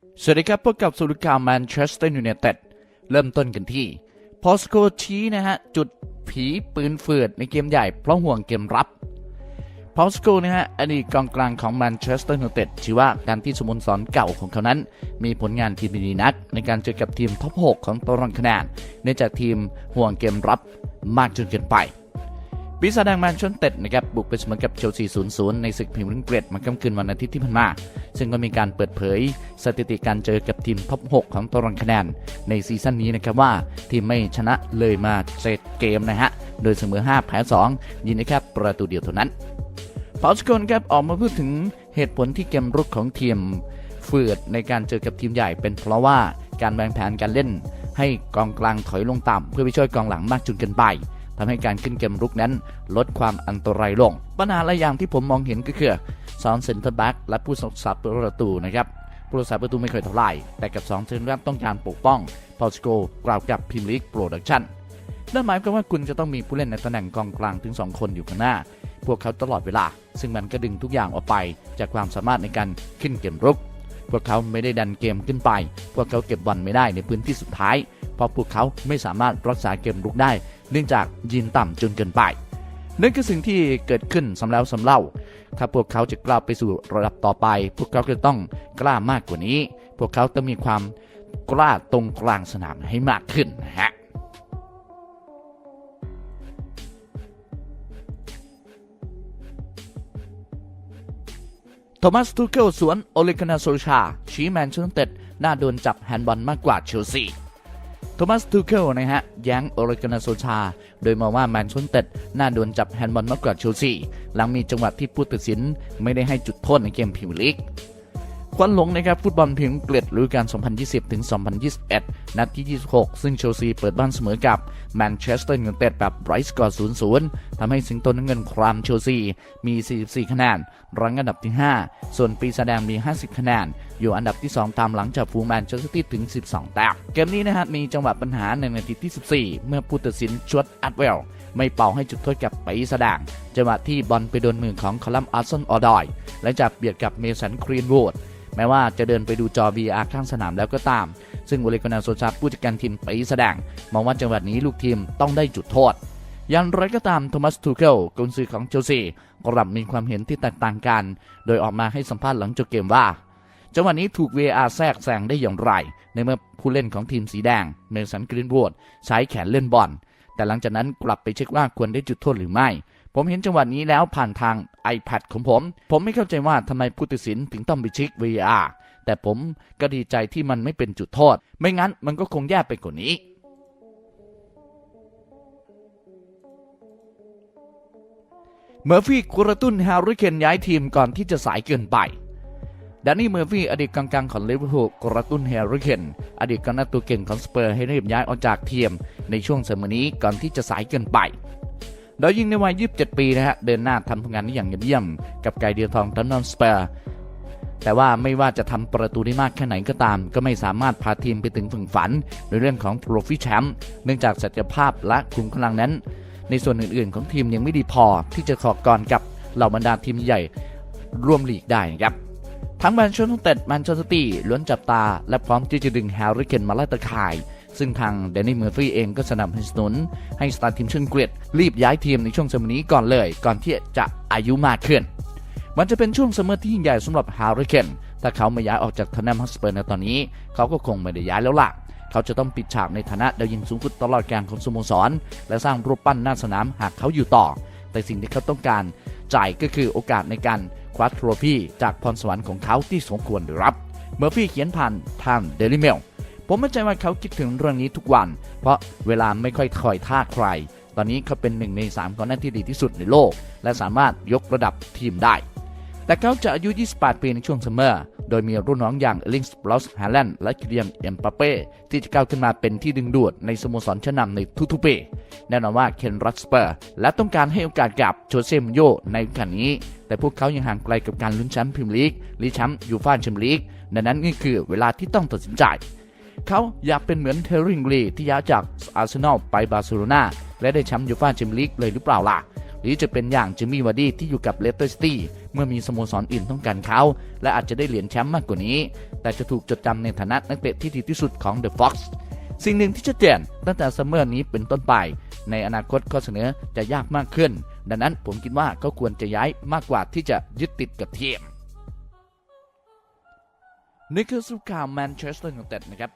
สวัสดีครับ พบกับสุริการแมนเชสเตอร์ยูไนเต็ดเริ่มต้นกันที่พอสโกชี้นะฮะ จุดผีปืนเฟืดในเกมใหญ่เพราะห่วงเกมรับพอสโกนะฮะ อดีตกองกลางของแมนเชสเตอร์ยูไนเต็ดชี้ว่าการที่สโมสรเก่าของเขานั้น มีผลงานที่ดีนัก ในการเจอกับทีมท็อป 6 ของตารางคะแนนเนื่องจากทีมห่วงเกมรับมากจนเกินไป ปีศาจแดงแมนชสเต็ดนะครับบุกไปเสมอกับเชลซี 0-0 ในศึกพรีเมียร์ลีกอังกฤษเมาค่ำคืนวันอาทิตย์ที่ผ่านมา ซึ่งก็มีการเปิดเผย สถิติการเจอกับทีมท็อป 6 ของตารางคะแนน ในซีซั่นนี้นะครับว่า ทีมไม่ชนะเลยมาเจ็ดเกมนะฮะ โดยเสมอ 5 แพ้ 2 ยิงได้แค่ประตูเดียวเท่านั้นพอสโกนครับออกมาพูดถึงเหตุผลที่เกมรุกของทีมเฟืดในการเจอกับทีมใหญ่เป็นเพราะว่าการวางแผนการเล่น ให้กองกลางถอยลงต่ำเพื่อไปช่วยกองหลังมากจนเกินไป ทำให้การขึ้นเกมรุกนั้น ลดความอันตรายลง ปัญหาหลายอย่างที่ผมมองเห็นก็คือสองเซนเตอร์แบ็กและผู้สักษาประตูนะครับผู้รักษาประตูไม่เคยเท่าไหร่แต่กับ2เซนเตอร์แบ็กต้องการปกป้องพอสโกกล่าวกับพิมลีกโปรดักชั่นนั่นหมายความว่าคุณจะต้องมีผู้เล่นในตำแหน่งกองกลางถึง 2 คนอยู่ข้างหน้า พวกเขาตลอดเวลา ซึ่งมันก็ดึงทุกอย่างออกไป จากความสามารถในการขึ้นเกมรุก พวกเขาไม่ได้ดันเกมขึ้นไป พวกเขาเก็บบอลไม่ได้ในพื้นที่สุดท้าย เพราะพวกเขาไม่สามารถรักษาเกมรุกได้ เนื่องจากยินต่ำจนเกินไปนั่นคือสิ่งที่เกิดขึ้นสำแล้วสำเล่า ถ้าพวกเขาจะกล้าไปสู่ระดับต่อไป พวกเขาจะต้องกล้ามากกว่านี้ พวกเขาต้องมีความกล้าตรงกลางสนามให้มากขึ้นนะฮะโทมัสทูเคิลสวนโอเลกานาโซชาชี้แมนเชสเตอร์ยูไนเต็ดน่าโดนจับแฮนด์บอลมากกว่าเชลซี โทมัสทูเคิลนะฮะแย้งโอเลกนาโซชา โดยมองว่าแมนเชสเตอร์นเต็ดน่าโดนจับแฮนด์บอลมากกว่าเชลซีหลังมีจังหวะที่ผู้ตัดสินไม่ได้ให้จุดโทษในเกมพรีเมียร์ลีกควันหลงนะครับฟุตบอลพรีเมียร์ลีกฤดูกาล 2020 ถึง 2021 นัดที่ 26 ซึ่งเชลซีเปิดบ้านเสมอกับแมนเชสเตอร์ยูไนเต็ดแบบไร้สกอร์ 0-0 ทำให้สิงโตน้ำเงินครามเชลซีมี 44 คะแนน รังอันดับที่ 5 ส่วนปีศาแดงมี 50 คะแนน อยู่อันดับที่ 2 ตามหลังจากฟูลแมนเชสเตอร์ซิตี้ถึง 12 แต้ม เกมนี้นะฮะมีจังหวะปัญหาในนาทีที่ 14 เมื่อผู้ตัดสินชวดอัดเวล ไม่เป่าให้จุดโทษกับปีศาจแดงจังหวะที่บอลไปโดนมือของคอลัมอาร์ซอนออดอยหลังจากเบียดกับเมสันครีนวูดแม้ว่าจะเดินไปดูจอ VR ข้างสนามแล้วก็ตาม ซึ่งโอเลกานาโซชาผู้จัดการทีมไปสดงมองว่าจังหวะนี้ลูกทีมต้องได้จุดโทษอย่างไรก็ตามโทมัสทูเคิลกุนซือของเชลซีกลับมีความเห็นที่แตกต่างกัน โดยออกมาให้สัมภาษณ์หลังจบเกมว่า จังหวะนี้ถูก VR แทรกแซงได้อย่างไร ในเมื่อผู้เล่นของทีมสีแดงเมสันกรีนวูดใช้แขนเล่นบอล แต่หลังจากนั้นกลับไปเช็คว่าควรได้จุดโทษหรือไม่ ผมเห็นจังหวะนี้แล้วผ่านทาง iPad ของผม ผมไม่เข้าใจว่าทำไมผู้ตัดสินถึงต้องไปเช็ค VR แต่ผมก็ดีใจที่มันไม่เป็นจุดโทษ ไม่งั้นมันก็คงแย่ไปกว่านี้เมอร์ฟี่กระตุ้นแฮร์รี่เคนย้ายทีมก่อนที่จะสายเกินไป แดนนี่เมอร์ฟี่อดีตกองกลางของลิเวอร์พูลกระตุ้นแฮร์รี่เคนอดีตกองหน้าตัวเก่งของสเปอร์ให้รีบย้ายออกจากทีมในช่วงเสมอนี้ก่อนที่จะสายเกินไปโดยยิงในวัย 27 ปีนะฮะ เดินหน้าทำผลงานได้อย่างยอดเยี่ยม กับไกเดียทองตันนอนสเปอร์ แต่ว่าไม่ว่าจะทำประตูได้มากแค่ไหนก็ตาม ก็ไม่สามารถพาทีมไปถึงฝั่งฝัน ในเรื่องของโทรฟี่แชมป์เนื่องจากศักยภาพและขุมกำลังนั้น ในส่วนอื่นๆ ของทีมยังไม่ดีพอที่จะขอกรกับเหล่าบรรดาทีมใหญ่ร่วมลีกได้นะครับ ทั้งแมนเชสเตอร์เต็ดแมนเชสเตอร์ตี้ล้วนจับตา และพร้อมที่จะดึงแฮร์รี่เคนมาไล่ตะข่าย ซึ่งทางเดนนี่เมอร์ฟี่เองก็สนับสนุน ให้สตาร์ทีมเชนเกรดรีบย้ายทีมในช่วงเสมอนี้ก่อนเลย ก่อนที่จะอายุมากขึ้น มันจะเป็นช่วงเสมอที่ยิ่งใหญ่สำหรับแฮร์รี่เคนถ้าเขาไม่ย้ายออกจากทนแนมฮัสเปอร์ในตอนนี้ เขาก็คงไม่ได้ย้ายแล้วล่ะ เขาจะต้องปิดฉากในฐานะดาวยิงสูงสุดตลอดการของสโมสร และสร้างรูปปั้นหน้าสนามหากเขาอยู่ต่อ แต่สิ่งที่เขาต้องการจ่ายก็คือโอกาสในการคว้าทรฟี่จากพรสวรรค์ของเขาที่สมควรได้รับ เมอร์ฟี่เขียนผ่านทางเดลิเมลผมมั่นใจว่าเขาคิดถึงเรื่องนี้ทุกวัน เพราะเวลาไม่ค่อยคอยท่าใคร ตอนนี้เขาเป็นหนึ่งในสามกองหน้าที่ดีที่สุดในโลก และสามารถยกระดับทีมได้ แต่เขาจะอายุ 28 ปีในช่วงซัมเมอร์ โดยมีรุ่นน้องอย่างลิงส์บลอสฮาแลนด์และคิเลียนเอ็มปาเป้ที่จะก้าวขึ้นมาเป็นที่ดึงดูดในสโมสรชั้นนำในทุกๆปี แน่นอนว่าเคนรัสเปอร์ และต้องการให้โอกาสกับโชเซมโยในครั้งนี้ แต่พวกเขายังห่างไกลกับการลุ้นแชมป์พรีเมียร์ลีกหรือแชมป์ยูฟ่าแชมเปี้ยนลีกดังนั้นนี่คือเวลาที่ต้องตัดสินใจเขาอยากเป็นเหมือนเทอร์ริงลีที่ย้ายจากอาร์เซนอลไปบาร์เซโลนาและได้แชมป์ยูฟ่าแชมเปี้ยนลีกเลยหรือเปล่าล่ะ หรือจะเป็นอย่างจิมมี่วาร์ดี้ที่อยู่กับเลสเตอร์ซิตี้ มื่อมีสโมสรอื่นต้องการเขา และอาจจะได้เหรียญแชมป์มากกว่านี้ แต่จะถูกจดจำในฐานะนักเตะที่ดีที่สุดของ The Fox สิ่งหนึ่งที่ชัดเจนตั้งแต่ซัมเมอร์นี้เป็นต้นไป ในอนาคตข้อเสนอจะยากมากขึ้น ดังนั้นผมคิดว่าเขาควรจะย้ายมากกว่าที่จะยึดติดกับทีมนี่คือสุข่าวแมนเชสเตอร์ยูไนเต็ดนะครับ